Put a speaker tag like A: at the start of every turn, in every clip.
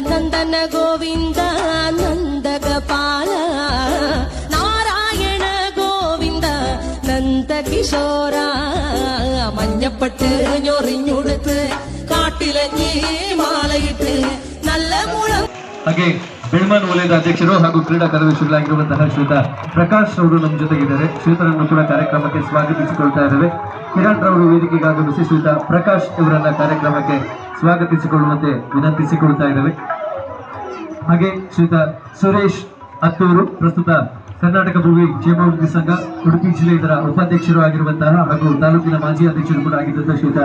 A: നന്ദന ഗോവിന്ദ നന്ദഗപാല നാരായണ ഗോവിന്ദ നന്ദകിശോര മഞ്ഞപ്പെട്ട് ഞൊറിഞ്ഞുടുത്ത് കാട്ടിലെ മാലയിട്ട് നല്ല മുളം
B: ಬೆಳ್ಮಾನ್ ವಲಯದ ಅಧ್ಯಕ್ಷರು ಹಾಗೂ ಕ್ರೀಡಾ ಕಾರ್ಯದರ್ಶಿಗಳಾಗಿರುವಂತಹ ಶ್ವೇತಾ ಪ್ರಕಾಶ್ ಅವರು ನಮ್ಮ ಜೊತೆಗಿದ್ದಾರೆ. ಶ್ವೇತರನ್ನು ಕೂಡ ಕಾರ್ಯಕ್ರಮಕ್ಕೆ ಸ್ವಾಗತಿಸಿಕೊಳ್ತಾ ಇದ್ದೇವೆ. ಕಿರಣ್ ರವರು ವೇದಿಕೆಗೆ ಆಗಮಿಸಿ ಶ್ವೇತಾ ಪ್ರಕಾಶ್ ಇವರನ್ನ ಕಾರ್ಯಕ್ರಮಕ್ಕೆ ಸ್ವಾಗತಿಸಿಕೊಳ್ಳುವಂತೆ ವಿನಂತಿಸಿಕೊಳ್ತಾ ಇದ್ದೇವೆ. ಹಾಗೆ ಶ್ವೇತಾ ಸುರೇಶ್ ಅತ್ತೂರು ಪ್ರಸ್ತುತ ಕರ್ನಾಟಕ ಭೂಮಿ ಕ್ಷೇಮಾಭಿವೃದ್ಧಿ ಸಂಘ ಉಡುಪಿ ಜಿಲ್ಲೆ ಇದರ ಉಪಾಧ್ಯಕ್ಷರು ಆಗಿರುವಂತಹ ಹಾಗೂ ತಾಲೂಕಿನ ಮಾಜಿ ಅಧ್ಯಕ್ಷರು ಕೂಡ ಆಗಿದ್ದಂತಹ ಶ್ರೀತ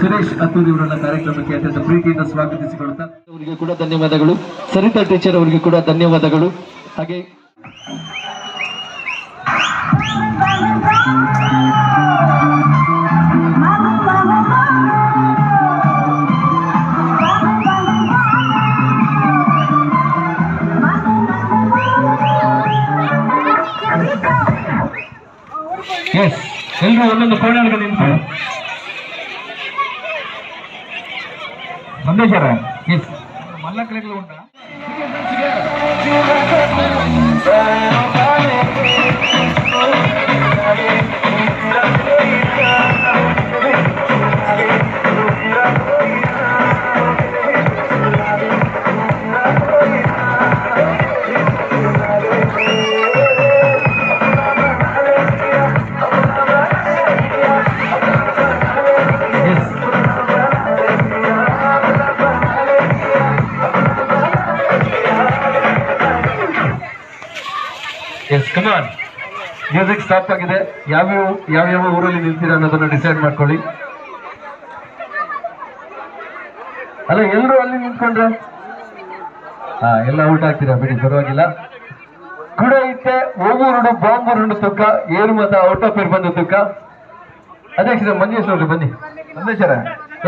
B: ಸುರೇಶ್ ಅತ್ತೂರಿ ಇವರನ್ನ ಕಾರ್ಯಕ್ರಮಕ್ಕೆ ಅತ್ಯಂತ ಪ್ರೀತಿಯಿಂದ ಸ್ವಾಗತಿಸಿಕೊಳ್ಳುತ್ತಾ ಅವರಿಗೆ ಕೂಡ ಧನ್ಯವಾದಗಳು. ಸರಿತಾ ಟೀಚರ್ ಅವರಿಗೆ ಕೂಡ ಧನ್ಯವಾದಗಳು. ಹಾಗೆ எல்லாம் வந்து இந்த பயனாளிகள் சந்தேஷரன் மல்ல கிழக்கில் உண்டா? ಕಮಾನ್ ಮ್ಯೂಸಿಕ್ ಸ್ಟಾಪ್ ಆಗಿದೆ. ಯಾವ್ಯಾವ ಯಾವ್ಯಾವ ಊರಲ್ಲಿ ನಿಲ್ತೀರಾ ಅನ್ನೋದನ್ನ ಡಿಸೈಡ್ ಮಾಡ್ಕೊಳ್ಳಿ. ಅಲ್ಲ ಎಲ್ಲರೂ ಅಲ್ಲಿ ನಿಂತ್ಕೊಂಡ್ರೆ? ಹಾ ಎಲ್ಲ ಊಟ ಆಗ್ತೀರಾ ಬಿಡಿ ಪರವಾಗಿಲ್ಲ. ಕುಡ ಇತ್ತೆ ಓಮೂರುಡು ಬಾಂಬೂರುಡು ತುಕ್ಕ ಏನು ಮತ ಔಟ್ ಆಫ್ ಏರ್ ಬಂದು ತುಕ್ಕ ಅಧ್ಯಕ್ಷರ ಮಂಜೇಶ್ ನೋಡ್ರಿ ಬನ್ನಿ.
C: ಮಂಜೇಶ್ವರ?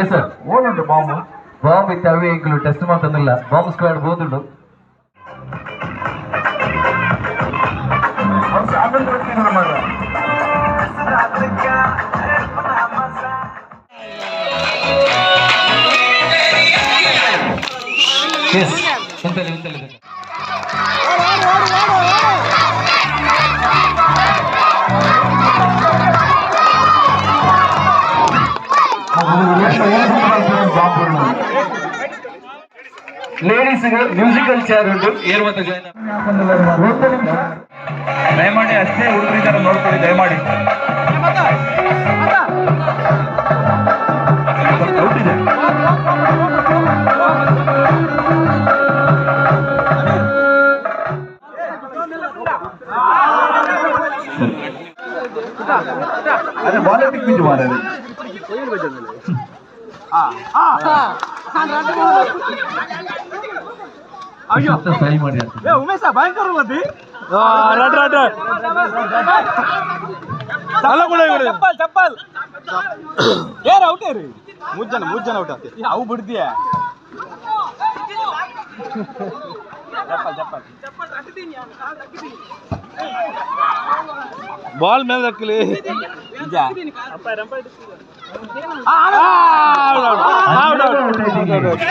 B: ಎಸ್ ಸರ್
C: ಓನುಂಡು ಬಾಂಬು?
B: ಬಾಂಬ್ ಇತ್ತು ಅವೇ ಇಂಕಲು ಟೆಸ್ಟ್ ಮಾತಂದಿಲ್ಲ. ಬಾಂಬ್ ಸ್ಕ್ವಾಡ್ ಬೋದುಂಡು
C: ವರ್ಷ ಆಮೇಲೆ ಬರ್ತೀನಿ ಮಾರ
B: ಎಸ್ ಎಂತಲ್ಲಿ ಎಂತಲ್ಲಿ ಲೇಡೀಸ್ ಮ್ಯೂಸಿಕಲ್ ಚೇರ್ ಉಂಟು ಏರ್ ಮತ್ತೆ ಜಾಯ್ನ್ ಒಂದು ನಿಮಿಷ
C: ದಯಮಾಡಿ ಅಷ್ಟೇ ಹುಡುಗರಿದ್ದಾರೆ ನೋಡ್ಕೊಳ್ಳಿ ದಯಮಾಡಿ. ಸ್ವಲ್ಪ doubt ಇದೆ. ಮಾಡಿ ಬಾಲೆ ಬಿದ್ದು ಮಾರ
B: ಫ್ರೈ ரெட் ரெட்
C: தள்ள கூட இவரு ಚಪ್ಪಲ್ ಚಪ್ಪಲ್ ಏರ್ ಔಟ್ ಏರಿ ಮೂರ್ ಜನ ಮೂರ್ ಜನ ಔಟ್ ಆಗ್ತೀವಿ ಅವು ಬಿಡ್ತೀಯ ಚಪ್ಪಲ್ ಚಪ್ಪಲ್ ಬಾಲ್ ಮೇಲೆ ರಕ್ಕಲಿ
A: ನಿಜ ಔಟ್ ಔಟ್ ಔಟ್ ಔಟ್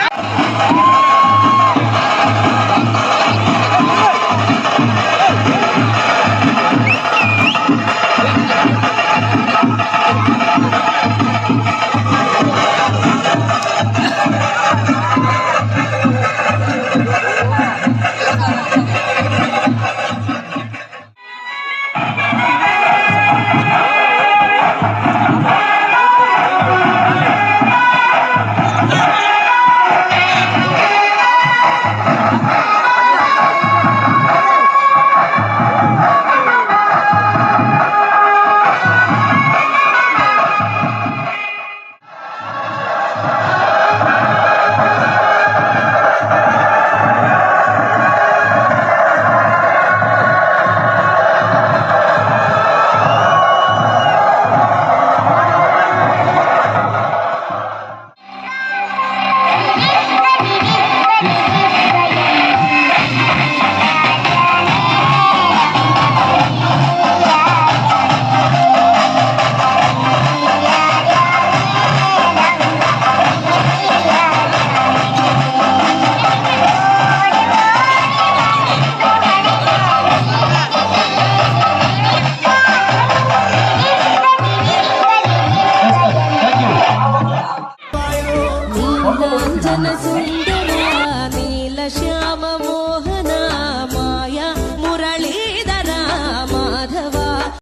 A: నీల శ్యామము.